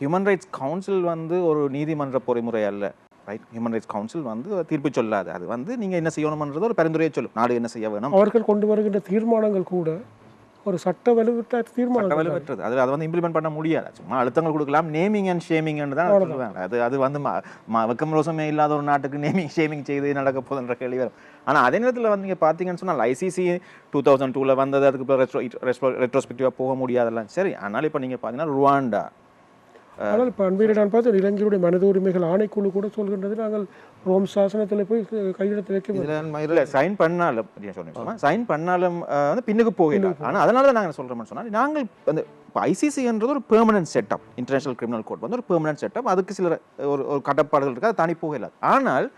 Human rights council வந்து ஒரு நீதிமன்ற பொறிமுறை அல்ல. ரைட் ஹியூமன் ரைட்ஸ் கவுன்சில் வந்து தீர்ப்பு சொல்லாது. அது வந்து நீங்கள் என்ன செய்யணும்ன்றது ஒரு பரிந்துரையை சொல்லும். நாடு என்ன செய்ய வேணும்? அவர்கள் கொண்டு வருகின்ற தீர்மானங்கள் கூட ஒரு சட்ட வலுவிட்ட தீர்மானம் வேலை பெற்றது அது அதை வந்து இம்ப்ளிமெண்ட் பண்ண முடியாது. சும்மா அழுத்தங்கள் கொடுக்கலாம். நேமிங் அண்ட் ஷேமிங்னு தான் சொல்லுவாங்க. அது அது வந்து வெக்கம் ரோசமே இல்லாத ஒரு நாட்டுக்கு நேமிங் ஷேமிங் செய்து நடக்க போகுதுன்ற கேள்வி வரும். ஆனால் அதே நேரத்தில் வந்து நீங்கள் பார்த்தீங்கன்னு சொன்னால் ஐசிசி டூ தௌசண்ட் டூவில் வந்தது அதுக்கு இப்போ ரெட்ரோஸ்பெக்டிவாக போக முடியாதெல்லாம். சரி ஆனால் இப்போ நீங்கள் பார்த்தீங்கன்னா ருவாண்டா ஆனால் அண்மையில் நான் பார்த்தேன் இலங்கையுடைய மனித உரிமைகள் ஆணைக்குழு கூட சொல்கின்றது. நாங்கள் ரோம் சாசனத்தில் போய் கையெழுத்து வைக்க இல்லை சைன் பண்ணாலும் சொன்னேன் சைன் பண்ணாலும் வந்து பின்னுக்கு போகல. ஆனால் அதனால தான் நாங்கள் சொல்கிறோம்னு சொன்னால் நாங்கள் அந்த இப்போ ஐசிசின்றது ஒரு permanent setup international criminal court வந்து ஒரு பெர்மனன்ட் செட்டப் அதுக்கு சில ஒரு ஒரு கட்டப்பாடுகள் இருக்குது அது தாண்டி போகல. ஆனால்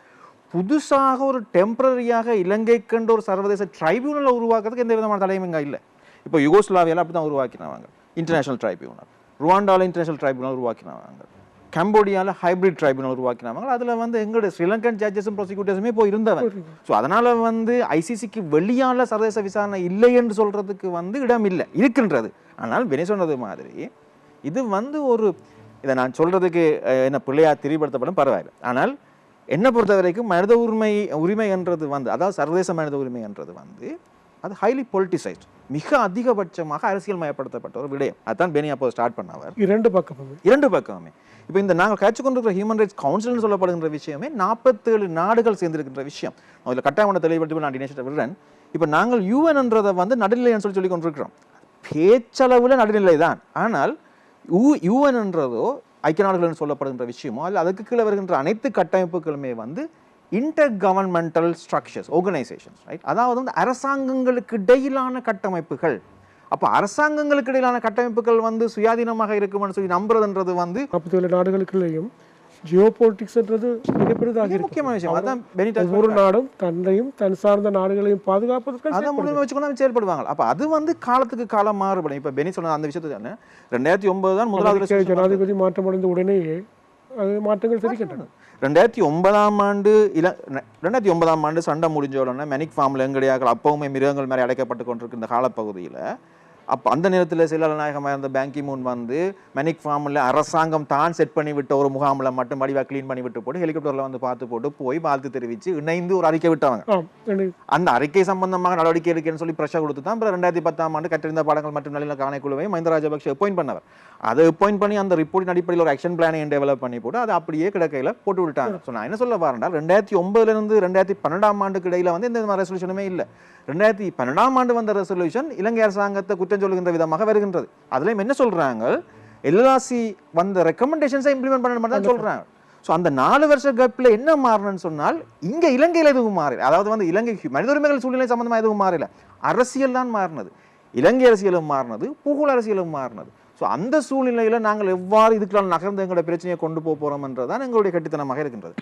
புதுசாக ஒரு டெம்பரரியாக இலங்கைக்கென்று ஒரு சர்வதேச ட்ரைபியூனலை உருவாக்குறதுக்கு எந்த விதமான தடையும் இங்கே இல்லை. இப்போ யுகோஸ்லாவியால அப்படி தான் உருவாக்கினாங்க இன்டர்நேஷனல் ட்ரைபியூனல் ருவாண்டாவில் இன்டர்நேஷனல் ட்ரைபியூனல் உருவாக்கினாங்க கம்போடியாவில் ஹைபிரிட் ட்ரைபியூனல் உருவாக்கினாங்க. அதில் வந்து எங்களுடைய ஸ்ரீலங்கன் ஜட்ஜஸும் ப்ராசிக்யூட்டர்ஸுமே போய் இருந்தவன். ஸோ அதனால் வந்து ஐசிசிக்கு வெளியால சர்வதேச விசாரணை இல்லை என்று சொல்கிறதுக்கு வந்து இடம் இல்லை இருக்கின்றது. ஆனால் வினை சொன்னது மாதிரி இது வந்து ஒரு இதை நான் சொல்கிறதுக்கு என்ன பிள்ளையா திரிபடுத்தப்படும் பரவாயில்லை. ஆனால் என்னை பொறுத்த வரைக்கும் மனித உரிமை உரிமை என்றது வந்து அதாவது சர்வதேச மனித உரிமை என்றது வந்து அது ஹைலி பொலிட்டிசைஸ்ட் மிக அதிகபட்சமாக அரசியல் மயப்படுத்தப்பட்ட ஒரு விடயம். அதுதான் பெனி அப்போ ஸ்டார்ட் பண்ணவர் இரண்டு பக்கமுமே. இரண்டு பக்கமே இப்போ இந்த நாங்கள் கட்சி கொண்டிருக்கிற ஹியூமன் ரைட்ஸ் கவுன்சில்னு சொல்லப்படுகின்ற விஷயமே நாற்பத்தேழு நாடுகள் சேர்ந்திருக்கின்ற விஷயம். அதில் கட்டாயமான தெளிவுபடுத்தி நான் தினேஷ் விடுறேன். இப்போ நாங்கள் யூஎன்ன்றதை வந்து நடுநிலைன்னு சொல்லி சொல்லி கொண்டிருக்கிறோம். பேச்சளவில் நடுநிலை தான். ஆனால் யூ யூஎன்ன்றதோ ஐக்கிய நாடுகள் சொல்லப்படுகின்ற விஷயமோ அல்ல அதுக்கு கீழே வருகின்ற அனைத்து கட்டமைப்புகளுமே வந்து inter governmental structures organisations right அதாவது வந்து அரசாங்கங்களுக்கு இடையிலான கட்டமைப்புகள். அப்போ அரசாங்கங்களுக்கு இடையிலான கட்டமைப்புகள் வந்து சுயாதீனமாக இருக்கும்னு சொல்லி நம்புறதுன்றது வந்து ஏழு நாடுகளுக்குள்ளேயும் ஜியோ பொலிட்டிக்ஸ்ன்றது மிகப்பெரிதாக முக்கியமான விஷயம். அதான் பெனிடா ஒவ்வொரு நாடும் தன்னையும் தன் சார்ந்த நாடுகளையும் பாதுகாப்பதற்கு அதை முழுமை வச்சுக்கொண்டு செயல்படுவாங்க அப்ப அது வந்து காலத்துக்கு காலம் மாறுபடும். இப்ப பெனி சொன்ன அந்த விஷயத்தை தானே? ரெண்டாயிரத்தி ஒன்பது தான் முதலாவது ஜனாதிபதி மாற்றமடைந்த உடனேயே மாற்றங்கள் தெரிகின்றன ரெண்டாயிரத்தி ஒன்பதாம் ஆண்டு இல ரெண்டாயிரத்தி ஒன்பதாம் ஆண்டு சண்டை முடிஞ்ச உடனே மெனிக் ஃபார்மில் எங்கடையாக்கள் அப்பவுமே மிருகங்கள் மாதிரி அடைக்கப்பட்டு கொண்டிருக்கிற இந்த காலப்பகுதியில் அப்போ அந்த நேரத்தில் சில நாயகமாக இருந்த பேங்கி மூன் வந்து மெனிக் ஃபார்மில் அரசாங்கம் தான் செட் பண்ணி விட்ட ஒரு முகாமில் மட்டும் வடிவாக க்ளீன் பண்ணி விட்டு போட்டு ஹெலிகாப்டரில் வந்து பார்த்து போட்டு போய் வாழ்த்து தெரிவித்து இணைந்து ஒரு அறிக்கை விட்டாங்க. அந்த அறிக்கை சம்பந்தமாக நடவடிக்கை எடுக்கன்னு சொல்லி ப்ரெஷர் கொடுத்து தான் அப்புறம் ரெண்டாயிரத்தி பத்தாம் ஆண்டு கற்றிருந்த பாடங்கள் மற்றும் நல்லிணக்க ஆணைக்குழுவை மஹிந்த ராஜபக்ஷ அப்பாயிண்ட் பண்ணவர். அதை அப்பாயிண்ட் பண்ணி அந்த ரிப்போர்ட்டின் அடிப்படையில் ஒரு ஆக்ஷன் பிளானை டெவலப் பண்ணி போட்டு அதை அப்படியே கிடக்கையில் போட்டு விட்டாங்க. ஸோ நான் என்ன சொல்ல வரேன்டா ரெண்டாயிரத்தி ஒன்பதுல இருந்து ரெண்டாயிரத்தி பன்னெண்டாம் ஆண்டுக்கு இடையில வந்து எந்த ரெசல்யூஷனுமே இல்லை. ரெண்டாயிரத்தி பன்னெண்டாம் ஆண்டு வந்த ரெசல்யூஷன் இலங்கை அரசாங்கத்தை குற்றம் சொல்லுகின்ற விதமாக வருகின்றது. அதுலயும் என்ன சொல்றாங்க? எல்எல்ஆர்சி வந்த ரெக்கமெண்டேஷன்ஸை இம்ப்ளிமெண்ட் பண்ண மட்டும் தான் சொல்றாங்க. ஸோ அந்த நாலு வருஷ கேப்பில் என்ன மாறணும்னு சொன்னால் இங்க இலங்கையில் எதுவும் மாறல. அதாவது வந்து இலங்கை மனித உரிமைகள் சூழ்நிலை சம்பந்தமா எதுவும் மாறல. அரசியல் தான் மாறினது. இலங்கை அரசியலும் மாறினது. புகழ் அரசியலும் மாறினது. ஸோ அந்த சூழ்நிலையில நாங்கள் எவ்வாறு இதுக்கெல்லாம் நகர்ந்து எங்களோட பிரச்சனையை கொண்டு போக போறோம் என்றதான் எங்களுடைய கட்டித்தனமாக இருக்கின்றது.